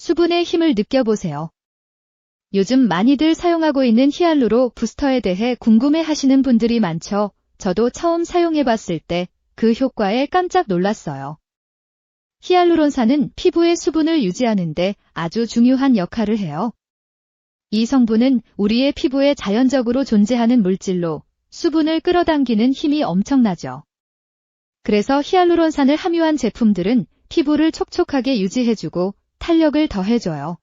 수분의 힘을 느껴보세요. 요즘 많이들 사용하고 있는 히알루로 부스터에 대해 궁금해 하시는 분들이 많죠. 저도 처음 사용해봤을 때 그 효과에 깜짝 놀랐어요. 히알루론산은 피부의 수분을 유지하는데 아주 중요한 역할을 해요. 이 성분은 우리의 피부에 자연적으로 존재하는 물질로 수분을 끌어당기는 힘이 엄청나죠. 그래서 히알루론산을 함유한 제품들은 피부를 촉촉하게 유지해주고 탄력을 더해줘요.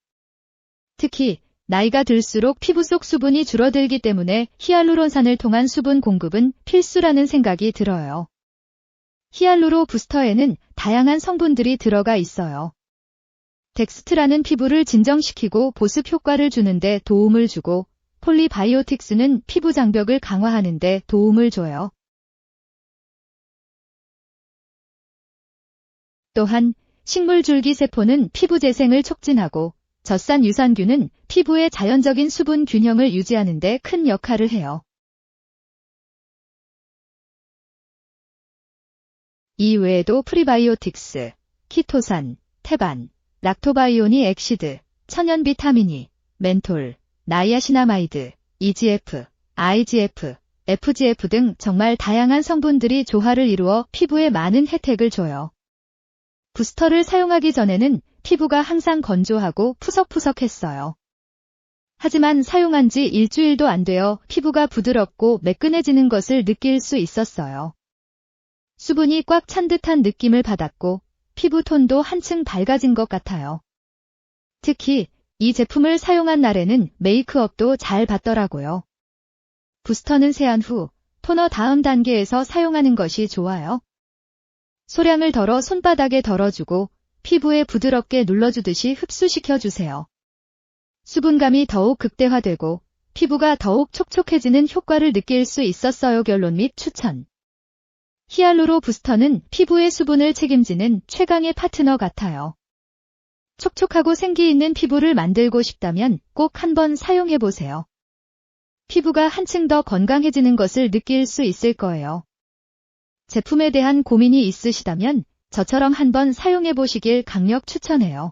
특히 나이가 들수록 피부 속 수분이 줄어들기 때문에 히알루론산을 통한 수분 공급은 필수라는 생각이 들어요. 히알루로 부스터에는 다양한 성분들이 들어가 있어요. 덱스트라는 피부를 진정시키고 보습 효과를 주는데 도움을 주고 폴리바이오틱스는 피부 장벽을 강화하는데 도움을 줘요. 또한 식물줄기 세포는 피부 재생을 촉진하고 젖산 유산균은 피부의 자연적인 수분 균형을 유지하는 데 큰 역할을 해요. 이 외에도 프리바이오틱스, 키토산, 테반, 락토바이오니 엑시드, 천연 비타민이, 멘톨, 나이아시나마이드, EGF, IGF, FGF 등 정말 다양한 성분들이 조화를 이루어 피부에 많은 혜택을 줘요. 부스터를 사용하기 전에는 피부가 항상 건조하고 푸석푸석했어요. 하지만 사용한 지 일주일도 안 되어 피부가 부드럽고 매끈해지는 것을 느낄 수 있었어요. 수분이 꽉 찬 듯한 느낌을 받았고 피부 톤도 한층 밝아진 것 같아요. 특히 이 제품을 사용한 날에는 메이크업도 잘 받더라고요. 부스터는 세안 후 토너 다음 단계에서 사용하는 것이 좋아요. 소량을 덜어 손바닥에 덜어주고 피부에 부드럽게 눌러주듯이 흡수시켜 주세요. 수분감이 더욱 극대화되고 피부가 더욱 촉촉해지는 효과를 느낄 수 있었어요. 결론 및 추천. 히알루로 부스터는 피부의 수분을 책임지는 최강의 파트너 같아요. 촉촉하고 생기 있는 피부를 만들고 싶다면 꼭 한번 사용해 보세요. 피부가 한층 더 건강해지는 것을 느낄 수 있을 거예요. 제품에 대한 고민이 있으시다면 저처럼 한번 사용해 보시길 강력 추천해요.